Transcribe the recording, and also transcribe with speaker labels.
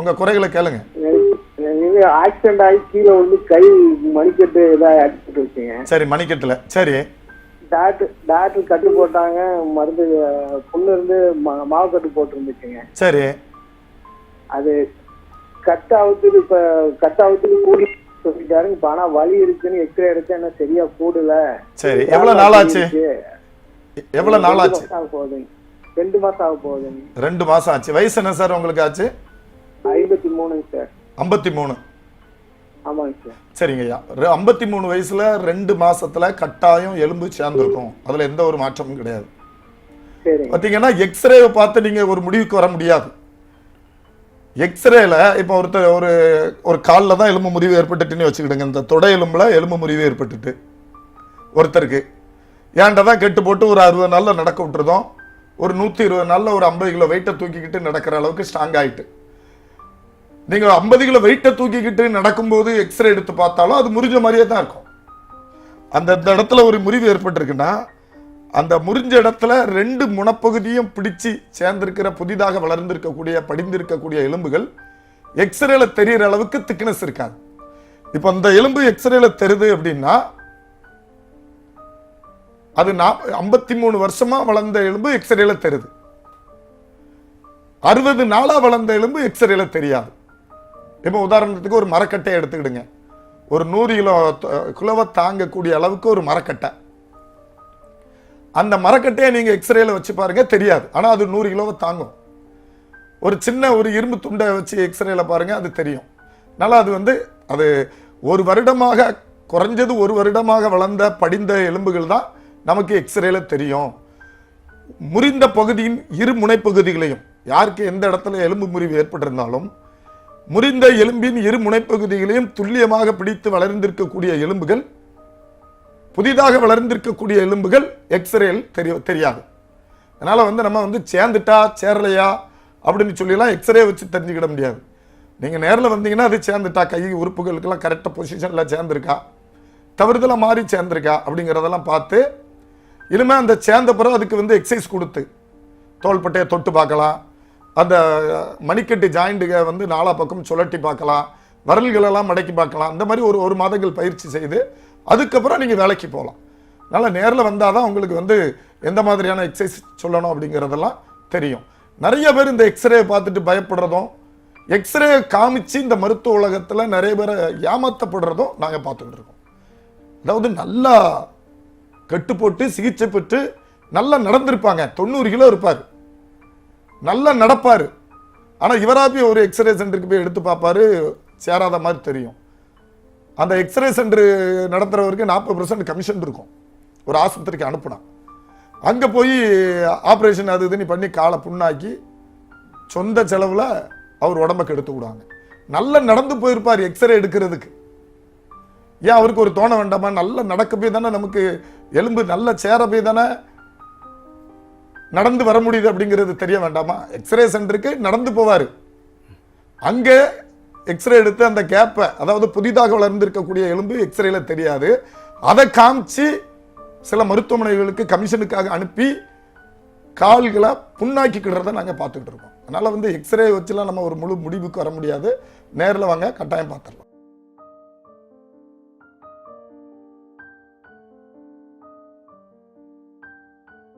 Speaker 1: உங்க குறைகளை கேளுங்க.
Speaker 2: இது ஆக்சிடென்ட் ஆகி கீழே வந்து கை மணிக்கட்டு இதாக அடிச்சுட்டு வச்சுங்க
Speaker 1: சரி மணிக்கட்டுல. சரி.
Speaker 2: டாக்டர் டாக்டர் கட்டு போட்டாங்க மருந்து புண்ணு இருந்து மாவு கட்டு போட்டு இருந்துச்சுங்க
Speaker 1: சரி.
Speaker 2: அது கட் ஆகுறதுக்கு இப்ப கட் ஆகுறதுக்கு கூடி சொல்லிட்டாரு. இப்ப ஆனா வலி இருக்குன்னு எக்ஸ்ரே எடுத்து என்ன சரியா கூடல.
Speaker 1: சரி எவ்வளவு நாள் ஆச்சு எவ்வளவு நாள் ஆச்சு
Speaker 2: ரெண்டு மாசம் ஆக போகுதுங்க. ரெண்டு மாசம் ஆக போகுதுங்க.
Speaker 1: ரெண்டு மாசம் ஆச்சு. வயசு என்ன சார் உங்களுக்கு ஆச்சு?
Speaker 2: மூணுங்க சார்.
Speaker 1: ஐம்பத்தி மூணு.
Speaker 2: ஆமாங்க சார்.
Speaker 1: சரிங்க ஐயா ஐம்பத்தி மூணு வயசுல ரெண்டு மாசத்துல கட்டாயம் எலும்பு சேர்ந்துருக்கும். அதுல எந்த ஒரு மாற்றமும் கிடையாது.
Speaker 2: சரிங்க.
Speaker 1: பார்த்தீங்கன்னா எக்ஸ்ரேவை பார்த்து நீங்க ஒரு முடிவுக்கு வர முடியாது. எக்ஸ்ரேல இப்போ ஒருத்தர் ஒரு ஒரு காலில் தான் எலும்பு முறிவு ஏற்பட்டுட்டுன்னு வச்சுக்கிடுங்க. இந்த தொடை எலும்புல எலும்பு முறிவு ஏற்பட்டுட்டு. ஒருத்தருக்கு. ஏன்டா தான் கெட்டு போட்டு ஒரு அறுபது நாளில் நடக்க விட்டுருதோம். ஒரு நூற்றி இருபது நாளில் ஒரு ஐம்பது கிலோ வெயிட்டை தூக்கிக்கிட்டு நடக்கிற அளவுக்கு ஸ்ட்ராங் ஆயிட்டு. நீங்கள் ஐம்பது கிலோ வெயிட்டை தூக்கிக்கிட்டு நடக்கும்போது எக்ஸ்ரே எடுத்து பார்த்தாலும் அது முறிஞ்ச மாதிரியே தான் இருக்கும். அந்த இந்த இடத்துல ஒரு முறிவு ஏற்பட்டிருக்குன்னா அந்த முறிஞ்ச இடத்துல ரெண்டு முனப்பகுதியும் பிடிச்சு சேர்ந்திருக்கிற புதிதாக வளர்ந்திருக்கக்கூடிய படிந்திருக்கக்கூடிய எலும்புகள் எக்ஸ்ரேல தெரியிற அளவுக்கு திக்னஸ் இருக்காது. இப்போ அந்த எலும்பு எக்ஸ்ரேல தெரியுது அப்படின்னா அது ஐம்பத்தி மூணு வருஷமா வளர்ந்த எலும்பு எக்ஸ்ரேல தெரியுது. அறுபது நாளா வளர்ந்த எலும்பு எக்ஸ்ரேல தெரியாது. இப்போ உதாரணத்துக்கு ஒரு மரக்கட்டை எடுத்துக்கிடுங்க. ஒரு நூறு கிலோ கிலோவை தாங்கக்கூடிய அளவுக்கு ஒரு மரக்கட்டை. அந்த மரக்கட்டையை நீங்கள் எக்ஸ்ரேல வச்சு பாருங்க தெரியாது. ஆனால் அது நூறு கிலோவை தாங்கும். ஒரு சின்ன ஒரு இரும்பு துண்டை வச்சு எக்ஸ்ரேல பாருங்க அது தெரியும். அதனால அது வந்து அது ஒரு வருடமாக குறைஞ்சது ஒரு வருடமாக வளர்ந்த படிந்த எலும்புகள் தான் நமக்கு எக்ஸ்ரேல தெரியும். முறிந்த பகுதியின் இரு முனைப்பகுதிகளையும் யாருக்கு எந்த இடத்துல எலும்பு முறிவு ஏற்பட்டிருந்தாலும் முறிந்த எலும்பின் இரு முனைப்பகுதிகளையும் துல்லியமாக பிடித்து வளர்ந்திருக்கக்கூடிய எலும்புகள் புதிதாக வளர்ந்திருக்கக்கூடிய எலும்புகள் எக்ஸ்ரேல் தெரிய தெரியாது. அதனால் வந்து நம்ம வந்து சேர்ந்துட்டா சேரலையா அப்படின்னு சொல்லிலாம் எக்ஸ்ரே வச்சு தெரிஞ்சுக்கிட முடியாது. நீங்கள் நேரில் வந்தீங்கன்னா அது சேர்ந்துட்டா கை உறுப்புகளுக்கெல்லாம் கரெக்டாக பொசிஷனில் சேர்ந்துருக்கா தவறுதலாக மாறி சேர்ந்துருக்கா அப்படிங்கிறதெல்லாம் பார்த்து இனிமேல் அந்த சேர்ந்த பிறகு அதுக்கு வந்து எக்ஸசைஸ் கொடுத்து தோள்பட்டையை தொட்டு பார்க்கலாம் அந்த மணிக்கட்டு ஜாயிண்ட்டுக வந்து நாலா பக்கம் சுழட்டி பார்க்கலாம். விரல்களெல்லாம் மடக்கி பார்க்கலாம். இந்த மாதிரி ஒரு ஒரு மாதங்கள் பயிற்சி செய்து அதுக்கப்புறம் நீங்கள் வேலைக்கு போகலாம். அதனால் நேரில் வந்தால் தான் உங்களுக்கு வந்து எந்த மாதிரியான எக்ஸசைஸ் சொல்லணும் அப்படிங்கிறதெல்லாம் தெரியும். நிறைய பேர் இந்த எக்ஸ்ரே பார்த்துட்டு பயப்படுறதும் எக்ஸ்ரே காமிச்சு இந்த மருத்துவ உலகத்தில் நிறைய பேரை ஏமாத்தப்படுறதும் நாங்கள் பார்த்துக்கிட்டு இருக்கோம். அதாவது நல்லா கட்டு போட்டு சிகிச்சை பெற்று நல்லா நடந்திருப்பாங்க. தொண்ணூறு கிலோ இருப்பார். நல்லா நடப்பார். ஆனால் இவராக போய் ஒரு எக்ஸ்ரே சென்டருக்கு போய் எடுத்து பார்ப்பாரு. சேராத மாதிரி தெரியும். அந்த எக்ஸ்ரே சென்டர் நடத்துகிறவருக்கு நாற்பது பர்சன்ட் கமிஷன் இருக்கும். ஒரு ஆஸ்பத்திரிக்கு அனுப்புனா. அங்கே போய் ஆப்ரேஷன் அது இதுன்னு பண்ணி காலை புண்ணாக்கி சொந்த செலவில் அவர் உடம்புக்கு எடுத்து விடுவாங்க. நல்லா நடந்து போயிருப்பார் எக்ஸ்ரே எடுக்கிறதுக்கு. ஏன் அவருக்கு ஒரு தோண வேண்டாமா? நல்லா நடக்க போய் தானே நமக்கு எலும்பு நல்லா சேர போய் தானே நடந்து வர முடியுது அப்படிங்கிறது தெரிய வேண்டாமா? எக்ஸ்ரே சென்டருக்கு நடந்து போவார். அங்கே எக்ஸ்ரே எடுத்து அந்த கேப்பை அதாவது புதிதாக வளர்ந்திருக்கக்கூடிய எலும்பு எக்ஸ்ரேல தெரியாது. அதை காமிச்சு சில மருத்துவமனைகளுக்கு கமிஷனுக்காக அனுப்பி கால்களை புண்ணாக்கிக்கிடுறத நாங்கள் பார்த்துக்கிட்டு இருக்கோம். அதனால் வந்து எக்ஸ்ரே வச்சுலாம் நம்ம ஒரு முழு முடிவுக்கு வர முடியாது. நேரில் வாங்க கட்டாயம் பார்த்துடலாம்.